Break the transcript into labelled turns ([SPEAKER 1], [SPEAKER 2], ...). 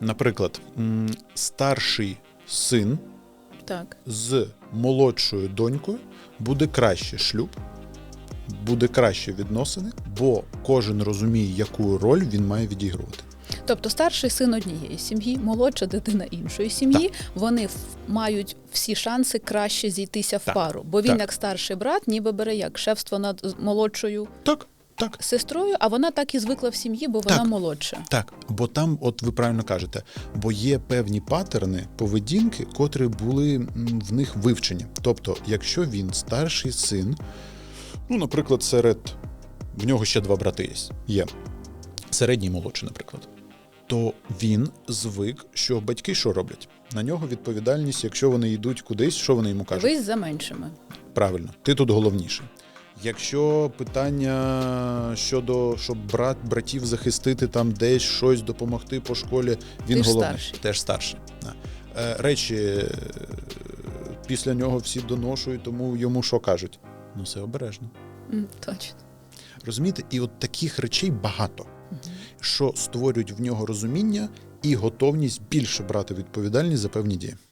[SPEAKER 1] Наприклад, старший син
[SPEAKER 2] Так.
[SPEAKER 1] з молодшою донькою буде краще шлюб, буде краще відносини, бо кожен розуміє, яку роль він має відігрувати.
[SPEAKER 2] Тобто старший син однієї сім'ї, молодша дитина іншої сім'ї, вони мають всі шанси краще зійтися в
[SPEAKER 1] Так,
[SPEAKER 2] пару. Бо він,
[SPEAKER 1] так.
[SPEAKER 2] як старший брат, ніби бере як шефство над молодшою
[SPEAKER 1] Так, так.
[SPEAKER 2] сестрою, а вона так і звикла в сім'ї, бо вона
[SPEAKER 1] Так.
[SPEAKER 2] молодша.
[SPEAKER 1] Так, бо там, от ви правильно кажете, бо є певні патерни поведінки, котрі були в них вивчені. Тобто, якщо він старший син, ну, наприклад, серед в нього ще два брати є, є середній і молодший, наприклад, то він звик, що батьки що роблять? На нього відповідальність, якщо вони йдуть кудись, що вони йому кажуть?
[SPEAKER 2] Дивись за меншими.
[SPEAKER 1] Правильно, ти тут головніший. Якщо питання щодо щоб брат братів захистити там десь щось допомогти по школі, він
[SPEAKER 2] Ти ж
[SPEAKER 1] головний
[SPEAKER 2] старший.
[SPEAKER 1] теж старший. Да. Е, Речі е, після нього всі доношують, тому йому що кажуть? Ну, все обережно.
[SPEAKER 2] М, Точно.
[SPEAKER 1] Розумієте? І от таких речей багато, що створюють в нього розуміння і готовність більше брати відповідальність за певні дії.